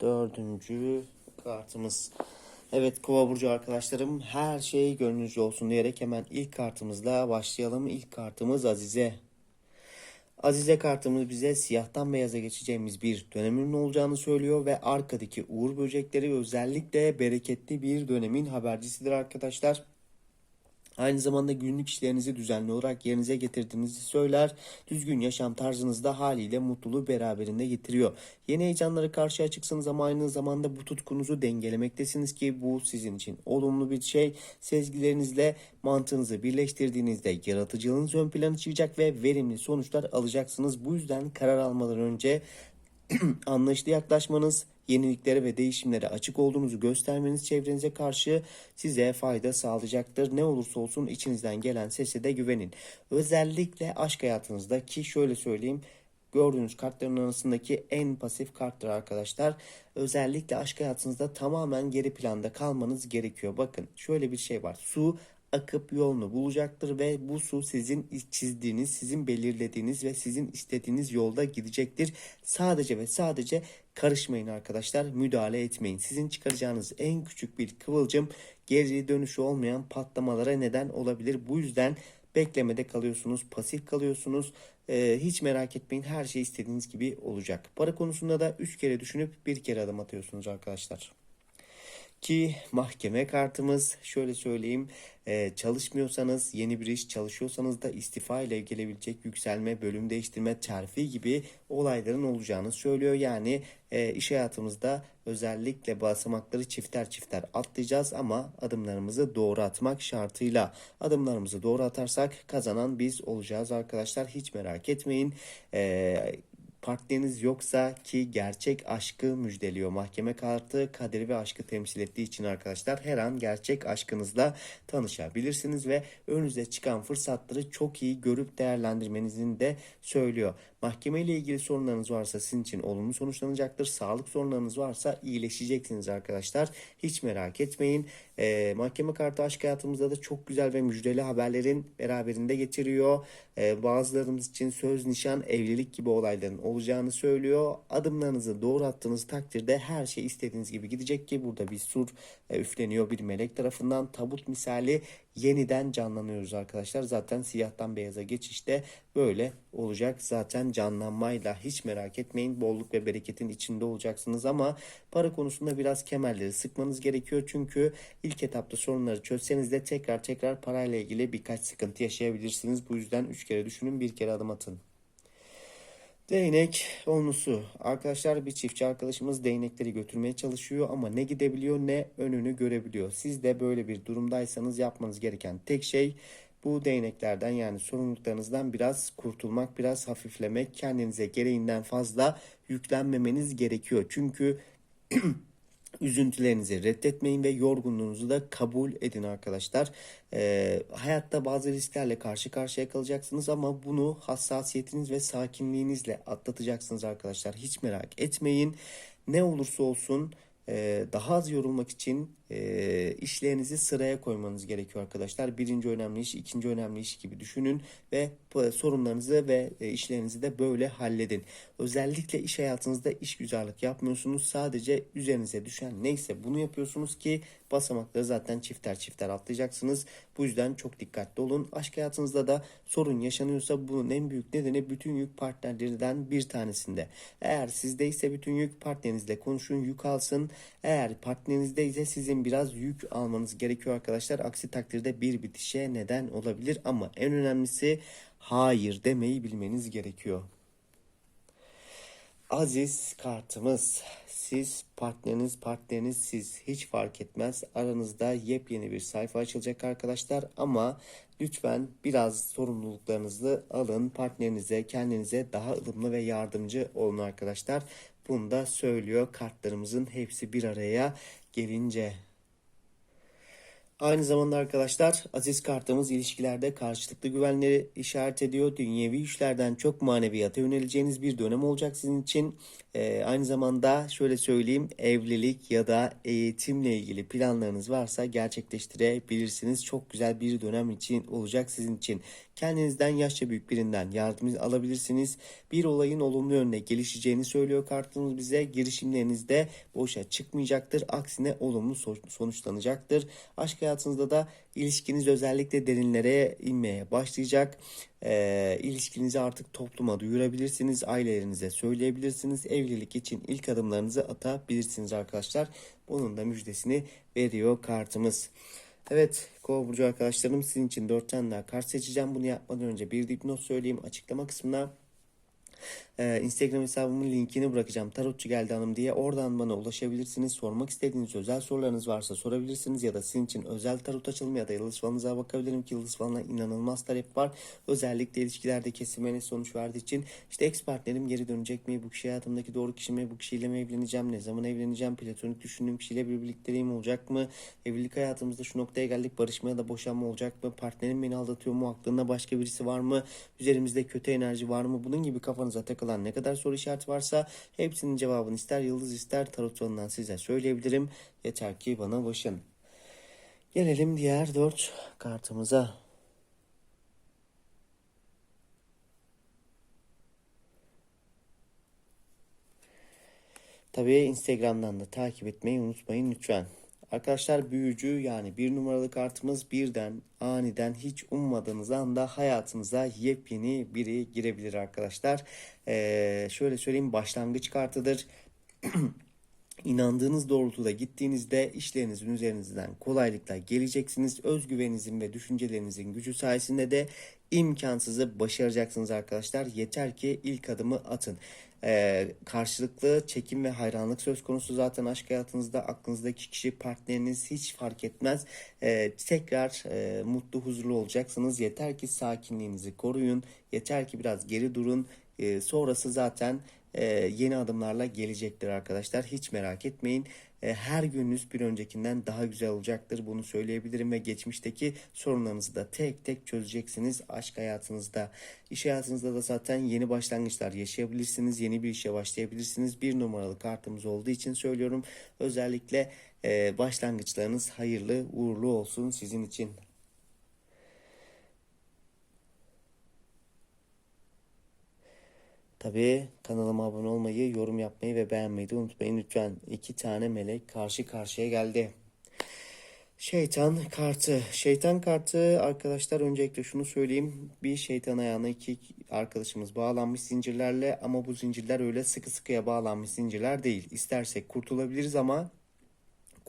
dördüncü kartımız. Evet Kova burcu arkadaşlarım her şey gönlünüzce olsun diyerek hemen ilk kartımızla başlayalım. İlk kartımız Azize. Azize kartımız bize siyahtan beyaza geçeceğimiz bir dönemin olacağını söylüyor ve arkadaki uğur böcekleri özellikle bereketli bir dönemin habercisidir arkadaşlar. Aynı zamanda günlük işlerinizi düzenli olarak yerinize getirdiğinizi söyler. Düzgün yaşam tarzınızda haliyle mutluluğu beraberinde getiriyor. Yeni heyecanlara karşı açıksınız ama aynı zamanda bu tutkunuzu dengelemektesiniz ki bu sizin için olumlu bir şey. Sezgilerinizle mantığınızı birleştirdiğinizde yaratıcılığınız ön plana çıkacak ve verimli sonuçlar alacaksınız. Bu yüzden karar almadan önce anlayışlı yaklaşmanız, yeniliklere ve değişimlere açık olduğunuzu göstermeniz çevrenize karşı size fayda sağlayacaktır. Ne olursa olsun içinizden gelen sese de güvenin. Özellikle aşk hayatınızda ki şöyle söyleyeyim gördüğünüz kartların arasındaki en pasif karttır arkadaşlar. Özellikle aşk hayatınızda tamamen geri planda kalmanız gerekiyor. Bakın şöyle bir şey var. Su akıp yolunu bulacaktır ve bu su sizin çizdiğiniz, sizin belirlediğiniz ve sizin istediğiniz yolda gidecektir. Sadece ve sadece karışmayın arkadaşlar, müdahale etmeyin. Sizin çıkaracağınız en küçük bir kıvılcım geri dönüşü olmayan patlamalara neden olabilir. Bu yüzden beklemede kalıyorsunuz, pasif kalıyorsunuz. Ee, hiç merak etmeyin her şey istediğiniz gibi olacak. Para konusunda da 3 kere düşünüp bir kere adım atıyorsunuz arkadaşlar. Ki mahkeme kartımız şöyle söyleyeyim e, çalışmıyorsanız yeni bir iş çalışıyorsanız da istifa ile gelebilecek yükselme, bölüm değiştirme, terfi gibi olayların olacağını söylüyor. Yani e, iş hayatımızda özellikle basamakları çifter çifter atlayacağız ama adımlarımızı doğru atmak şartıyla adımlarımızı doğru atarsak kazanan biz olacağız arkadaşlar hiç merak etmeyin. E, partneriniz yoksa ki gerçek aşkı müjdeliyor. Mahkeme kartı kaderi ve aşkı temsil ettiği için arkadaşlar her an gerçek aşkınızla tanışabilirsiniz ve önünüze çıkan fırsatları çok iyi görüp değerlendirmenizin de söylüyor. Mahkeme ile ilgili sorunlarınız varsa sizin için olumlu sonuçlanacaktır. Sağlık sorunlarınız varsa iyileşeceksiniz arkadaşlar. Hiç merak etmeyin. Ee, mahkeme kartı aşk hayatımızda da çok güzel ve müjdeli haberlerin beraberinde getiriyor. Ee, bazılarımız için söz, nişan, evlilik gibi olayların olacağını söylüyor. Adımlarınızı doğru attığınız takdirde her şey istediğiniz gibi gidecek ki burada bir sur e, üfleniyor bir melek tarafından. Tabut misali yeniden canlanıyoruz arkadaşlar. Zaten siyahtan beyaza geçişte böyle olacak. Zaten canlanmayla hiç merak etmeyin bolluk ve bereketin içinde olacaksınız ama para konusunda biraz kemerleri sıkmanız gerekiyor. Çünkü ilk etapta sorunları çözseniz de tekrar tekrar parayla ilgili birkaç sıkıntı yaşayabilirsiniz. Bu yüzden 3 kere düşünün bir kere adım atın. Değnek olnusu. Arkadaşlar bir çiftçi arkadaşımız değnekleri götürmeye çalışıyor ama ne gidebiliyor ne önünü görebiliyor. Siz de böyle bir durumdaysanız yapmanız gereken tek şey bu değneklerden yani sorumluluklarınızdan biraz kurtulmak, biraz hafiflemek, kendinize gereğinden fazla yüklenmemeniz gerekiyor. Çünkü Üzüntülerinizi reddetmeyin ve yorgunluğunuzu da kabul edin arkadaşlar. Ee, hayatta bazı risklerle karşı karşıya kalacaksınız ama bunu hassasiyetiniz ve sakinliğinizle atlatacaksınız arkadaşlar. Hiç merak etmeyin. Ne olursa olsun e, daha az yorulmak için e, işlerinizi sıraya koymanız gerekiyor arkadaşlar. Birinci önemli iş, ikinci önemli iş gibi düşünün ve sorunlarınızı ve e, işlerinizi de böyle halledin. Özellikle iş hayatınızda iş güzellik yapmıyorsunuz. Sadece üzerinize düşen neyse bunu yapıyorsunuz ki basamakları zaten çifter çifter atlayacaksınız. Bu yüzden çok dikkatli olun. Aşk hayatınızda da sorun yaşanıyorsa bunun en büyük nedeni bütün yük partnerlerinden bir tanesinde. Eğer sizdeyse bütün yük partnerinizle konuşun, yük alsın. Eğer partnerinizde ise sizin biraz yük almanız gerekiyor arkadaşlar. Aksi takdirde bir bitişe neden olabilir ama en önemlisi hayır demeyi bilmeniz gerekiyor. Aziz kartımız. Siz partneriniz partneriniz siz hiç fark etmez. Aranızda yepyeni bir sayfa açılacak arkadaşlar ama lütfen biraz sorumluluklarınızı alın. Partnerinize kendinize daha ılımlı ve yardımcı olun arkadaşlar. Bunu da söylüyor kartlarımızın hepsi bir araya gelince. Aynı zamanda arkadaşlar aziz kartımız ilişkilerde karşılıklı güvenleri işaret ediyor. Dünyevi işlerden çok maneviyata yöneleceğiniz bir dönem olacak sizin için. Ee, aynı zamanda şöyle söyleyeyim evlilik ya da eğitimle ilgili planlarınız varsa gerçekleştirebilirsiniz. Çok güzel bir dönem için olacak sizin için. Kendinizden yaşça büyük birinden yardım alabilirsiniz. Bir olayın olumlu yönde gelişeceğini söylüyor kartımız bize. Girişimlerinizde boşa çıkmayacaktır. Aksine olumlu sonuçlanacaktır. Aşk hayatınızda da ilişkiniz özellikle derinlere inmeye başlayacak. E, ilişkinizi artık topluma duyurabilirsiniz. Ailelerinize söyleyebilirsiniz. Evlilik için ilk adımlarınızı atabilirsiniz arkadaşlar. Bunun da müjdesini veriyor kartımız. Evet Kova Burcu arkadaşlarım sizin için 4 tane daha kart seçeceğim. Bunu yapmadan önce bir dipnot söyleyeyim açıklama kısmına. Ee, Instagram hesabımın linkini bırakacağım. Tarotçu geldi hanım diye. Oradan bana ulaşabilirsiniz. Sormak istediğiniz özel sorularınız varsa sorabilirsiniz. Ya da sizin için özel tarot açılımı ya da yıldız falınıza bakabilirim ki yıldız falına inanılmaz talep var. Özellikle ilişkilerde kesilmene sonuç verdiği için. işte ex partnerim geri dönecek mi? Bu kişi hayatımdaki doğru kişi mi? Bu kişiyle mi evleneceğim? Ne zaman evleneceğim? Platonik düşündüğüm kişiyle bir birlikteliğim olacak mı? Evlilik hayatımızda şu noktaya geldik. Barışmaya da boşanma olacak mı? Partnerim beni aldatıyor mu? Aklında başka birisi var mı? Üzerimizde kötü enerji var mı? Bunun gibi kafanıza takılan ne kadar soru işareti varsa hepsinin cevabını ister yıldız ister tarot yolundan size söyleyebilirim. Yeter ki bana ulaşın. Gelelim diğer dört kartımıza. Tabii Instagram'dan da takip etmeyi unutmayın lütfen. Arkadaşlar büyücü yani bir numaralı kartımız birden aniden hiç ummadığınız anda hayatınıza yepyeni biri girebilir arkadaşlar. Ee, şöyle söyleyeyim başlangıç kartıdır. İnandığınız doğrultuda gittiğinizde işlerinizin üzerinizden kolaylıkla geleceksiniz. Özgüveninizin ve düşüncelerinizin gücü sayesinde de imkansızı başaracaksınız arkadaşlar. Yeter ki ilk adımı atın. Ee, karşılıklı çekim ve hayranlık söz konusu zaten aşk hayatınızda aklınızdaki kişi partneriniz hiç fark etmez. Ee, tekrar e, mutlu huzurlu olacaksınız. Yeter ki sakinliğinizi koruyun. Yeter ki biraz geri durun. Ee, sonrası zaten e, yeni adımlarla gelecektir arkadaşlar. Hiç merak etmeyin. E, her gününüz bir öncekinden daha güzel olacaktır. Bunu söyleyebilirim ve geçmişteki sorunlarınızı da tek tek çözeceksiniz aşk hayatınızda. İş hayatınızda da zaten yeni başlangıçlar yaşayabilirsiniz. Yeni bir işe başlayabilirsiniz. Bir numaralı kartımız olduğu için söylüyorum. Özellikle e, başlangıçlarınız hayırlı uğurlu olsun sizin için. Tabii kanalıma abone olmayı, yorum yapmayı ve beğenmeyi de unutmayın lütfen. İki tane melek karşı karşıya geldi. Şeytan kartı. Şeytan kartı arkadaşlar öncelikle şunu söyleyeyim. Bir şeytan ayağına iki arkadaşımız bağlanmış zincirlerle ama bu zincirler öyle sıkı sıkıya bağlanmış zincirler değil. İstersek kurtulabiliriz ama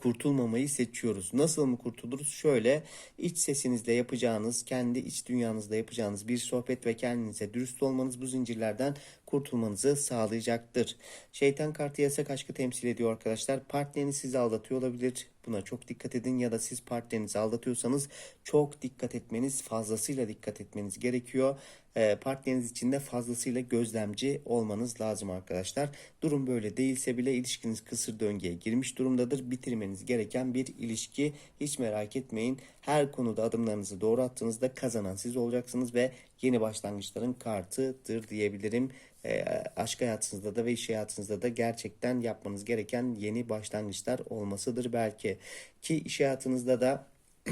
kurtulmamayı seçiyoruz. Nasıl mı kurtuluruz? Şöyle iç sesinizle yapacağınız, kendi iç dünyanızda yapacağınız bir sohbet ve kendinize dürüst olmanız bu zincirlerden kurtulmanızı sağlayacaktır. Şeytan kartı yasak aşkı temsil ediyor arkadaşlar. Partneriniz sizi aldatıyor olabilir. Buna çok dikkat edin ya da siz partnerinizi aldatıyorsanız çok dikkat etmeniz, fazlasıyla dikkat etmeniz gerekiyor. E, partneriniz için de fazlasıyla gözlemci olmanız lazım arkadaşlar. Durum böyle değilse bile ilişkiniz kısır döngüye girmiş durumdadır. Bitirmeniz gereken bir ilişki. Hiç merak etmeyin. Her konuda adımlarınızı doğru attığınızda kazanan siz olacaksınız ve yeni başlangıçların kartıdır diyebilirim. E, aşk hayatınızda da ve iş hayatınızda da gerçekten yapmanız gereken yeni başlangıçlar olmasıdır belki. Ki iş hayatınızda da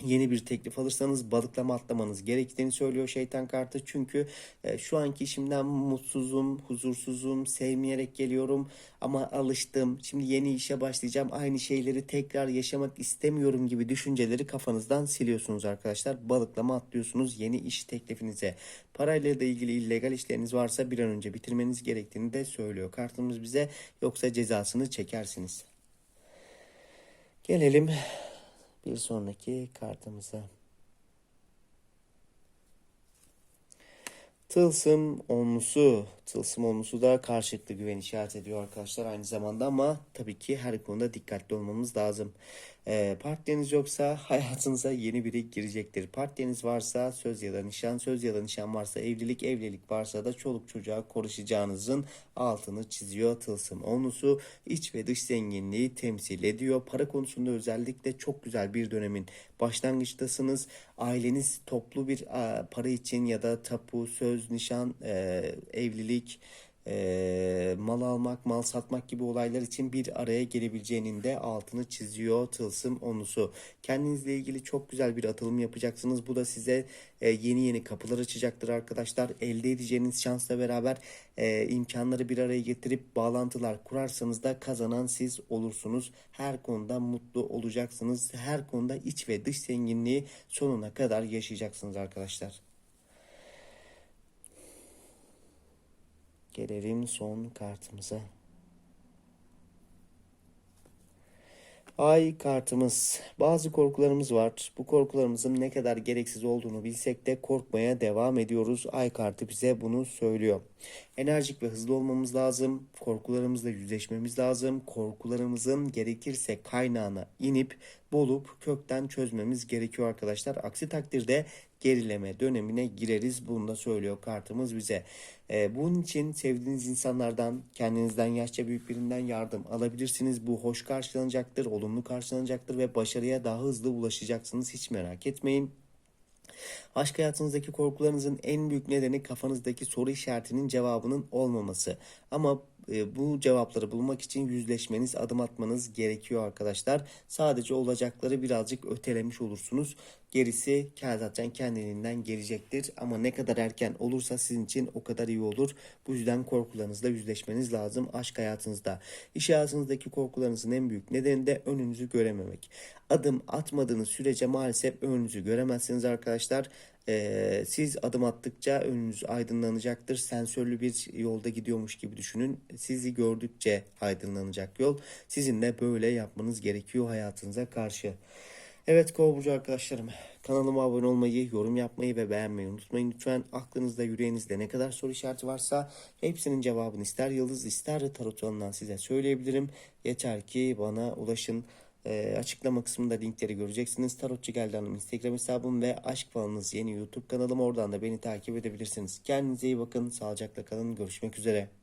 yeni bir teklif alırsanız balıklama atlamanız gerektiğini söylüyor şeytan kartı. Çünkü e, şu anki işimden mutsuzum, huzursuzum, sevmeyerek geliyorum ama alıştım. Şimdi yeni işe başlayacağım. Aynı şeyleri tekrar yaşamak istemiyorum gibi düşünceleri kafanızdan siliyorsunuz arkadaşlar. Balıklama atlıyorsunuz yeni iş teklifinize. Parayla da ilgili illegal işleriniz varsa bir an önce bitirmeniz gerektiğini de söylüyor kartımız bize. Yoksa cezasını çekersiniz. Gelelim bir sonraki kartımıza. Tılsım onlusu. Tılsım onlusu da karşılıklı güven işaret ediyor arkadaşlar aynı zamanda ama tabii ki her konuda dikkatli olmamız lazım. Ee, partneriniz yoksa hayatınıza yeni biri girecektir. Partneriniz varsa söz ya da nişan, söz ya da nişan varsa evlilik, evlilik varsa da çoluk çocuğa konuşacağınızın altını çiziyor tılsım. Onlusu iç ve dış zenginliği temsil ediyor. Para konusunda özellikle çok güzel bir dönemin başlangıçtasınız. Aileniz toplu bir para için ya da tapu, söz, nişan, e, evlilik, e, mal almak, mal satmak gibi olaylar için bir araya gelebileceğinin de altını çiziyor tılsım onusu. Kendinizle ilgili çok güzel bir atılım yapacaksınız. Bu da size e, yeni yeni kapılar açacaktır arkadaşlar. Elde edeceğiniz şansla beraber e, imkanları bir araya getirip bağlantılar kurarsanız da kazanan siz olursunuz. Her konuda mutlu olacaksınız. Her konuda iç ve dış zenginliği sonuna kadar yaşayacaksınız arkadaşlar. Gelelim son kartımıza. Ay kartımız. Bazı korkularımız var. Bu korkularımızın ne kadar gereksiz olduğunu bilsek de korkmaya devam ediyoruz. Ay kartı bize bunu söylüyor. Enerjik ve hızlı olmamız lazım. Korkularımızla yüzleşmemiz lazım. Korkularımızın gerekirse kaynağına inip bulup kökten çözmemiz gerekiyor arkadaşlar. Aksi takdirde gerileme dönemine gireriz. Bunu da söylüyor kartımız bize. Ee, bunun için sevdiğiniz insanlardan, kendinizden yaşça büyük birinden yardım alabilirsiniz. Bu hoş karşılanacaktır, olumlu karşılanacaktır ve başarıya daha hızlı ulaşacaksınız. Hiç merak etmeyin. Aşk hayatınızdaki korkularınızın en büyük nedeni kafanızdaki soru işaretinin cevabının olmaması. Ama e, bu cevapları bulmak için yüzleşmeniz, adım atmanız gerekiyor arkadaşlar. Sadece olacakları birazcık ötelemiş olursunuz. Gerisi zaten kendiliğinden gelecektir. Ama ne kadar erken olursa sizin için o kadar iyi olur. Bu yüzden korkularınızla yüzleşmeniz lazım aşk hayatınızda. İş hayatınızdaki korkularınızın en büyük nedeni de önünüzü görememek. Adım atmadığınız sürece maalesef önünüzü göremezsiniz arkadaşlar. Ee, siz adım attıkça önünüz aydınlanacaktır. Sensörlü bir yolda gidiyormuş gibi düşünün. Sizi gördükçe aydınlanacak yol. Sizin de böyle yapmanız gerekiyor hayatınıza karşı. Evet Kova Burcu arkadaşlarım kanalıma abone olmayı, yorum yapmayı ve beğenmeyi unutmayın. Lütfen aklınızda yüreğinizde ne kadar soru işareti varsa hepsinin cevabını ister yıldız ister de tarot size söyleyebilirim. Yeter ki bana ulaşın. E, açıklama kısmında linkleri göreceksiniz. Tarotçu Geldi Hanım Instagram hesabım ve Aşk Falanız yeni YouTube kanalım. Oradan da beni takip edebilirsiniz. Kendinize iyi bakın. Sağlıcakla kalın. Görüşmek üzere.